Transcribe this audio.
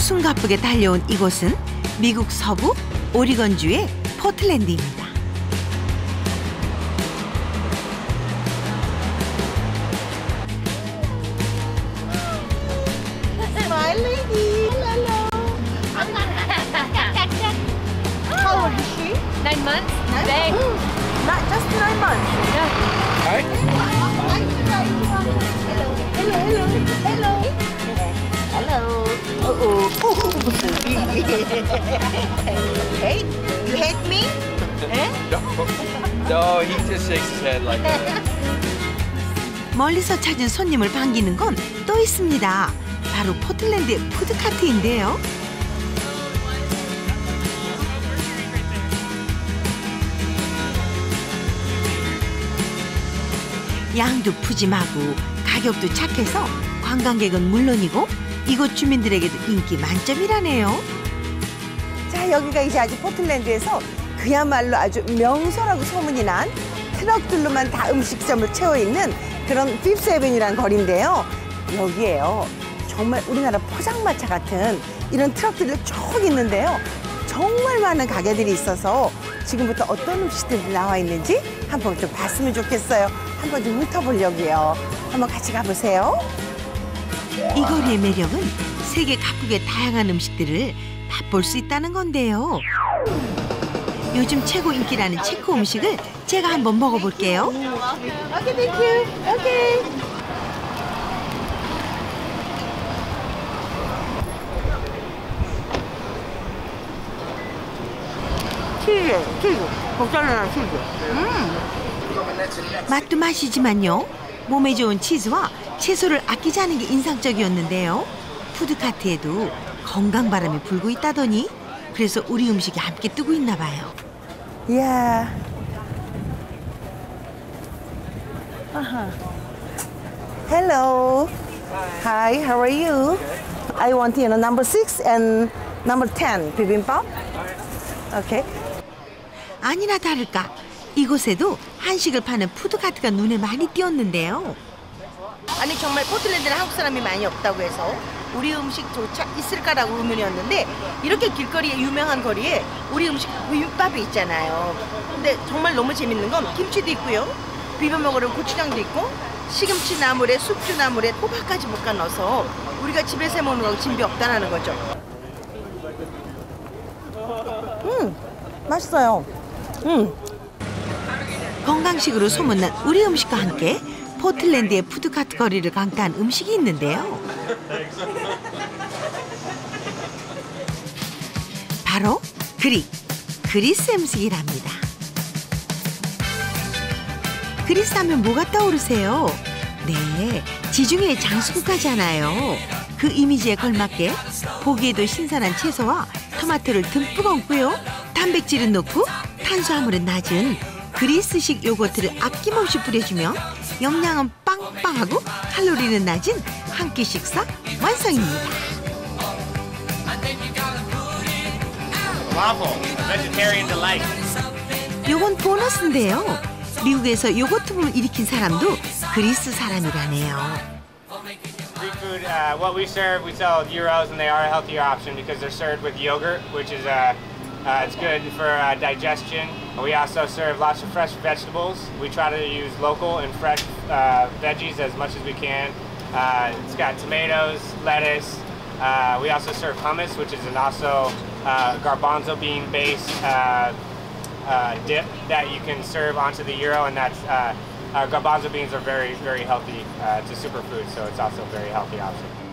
숨가쁘게 달려온 이곳은 미국 서부 오리건주의 포틀랜드입니다. My lady. Hello. How old is she? Nine months? Nine? Big. Not just nine months. Yeah. Hey, you hate me? No, he just shakes his head like that. 멀리서 찾은 손님을 반기는 건 또 있습니다. 바로 포틀랜드의 푸드카트인데요. 양도 푸짐하고 가격도 착해서 관광객은 물론이고 이곳 주민들에게도 인기 만점이라네요. 자, 여기가 이제 아주 포틀랜드에서 그야말로 아주 명소라고 소문이 난 트럭들로만 다 음식점을 채워 있는 그런 핍세븐이라는 거리인데요. 여기에요. 정말 우리나라 포장마차 같은 이런 트럭들이 쭉 있는데요. 정말 많은 가게들이 있어서 지금부터 어떤 음식들이 나와 있는지 한번 좀 봤으면 좋겠어요. 한번 좀 훑어보려고요. 한번 같이 가보세요. 이 거리의 매력은 세계 각국의 다양한 음식들을 맛볼 수 있다는 건데요. 요즘 최고 인기라는 체코 음식을 제가 한번 먹어볼게요. 오케이, 땡큐. 오케이. 치즈, 치즈. 모짜렐라 치즈. 맛도 맛이지만요. 몸에 좋은 치즈와 채소를 아끼지 않은 게 인상적이었는데요. 푸드카트에도 건강 바람이 불고 있다더니 그래서 우리 음식이 함께 뜨고 있나 봐요. 이야. 아하. Hello. Hi, how are you? I want you know number six and number ten bibimbap. Okay. 아니나 다를까 이곳에도 한식을 파는 푸드카트가 눈에 많이 띄었는데요. 아니 정말 포틀랜드는 한국 사람이 많이 없다고 해서 우리 음식조차 있을까라고 의문이었는데 이렇게 길거리에 유명한 거리에 우리 음식 비빔밥이 있잖아요. 근데 정말 너무 재밌는 건 김치도 있고요. 비벼 먹으려면 고추장도 있고 시금치 나물에 숙주 나물에 호박까지 볶아 넣어서 우리가 집에서 해 먹는 거하고 진비 없다라는 거죠. 음, 맛있어요. 음, 건강식으로 소문난 우리 음식과 함께 포틀랜드의 푸드카트 거리를 강타한 음식이 있는데요. 바로 그릭, 그리스 음식이랍니다. 그리스 하면 뭐가 떠오르세요? 네, 지중해의 장수국가잖아요. 그 이미지에 걸맞게 보기에도 신선한 채소와 토마토를 듬뿍 얹고요. 단백질은 높고 탄수화물은 낮은 그리스식 요거트를 아낌없이 뿌려주면 영양은 빵빵하고 칼로리는 낮은 한 끼 식사 완성입니다. 요건 보너스인데요. 미국에서 요거트 붐을 일으킨 사람도 그리스 사람이라네요. Uh, what we serve, we sell gyros, and they are a healthier option because they're served with yogurt, which is uh, uh, it's good for uh, digestion. We also serve lots of fresh vegetables. We try to use local and fresh uh, veggies as much as we can. Uh, it's got tomatoes, lettuce. Uh, we also serve hummus, which is an also uh, garbanzo bean based dip that you can serve onto the gyro, and that's garbanzo beans are very, very healthy uh, to superfood, so it's also a very healthy option.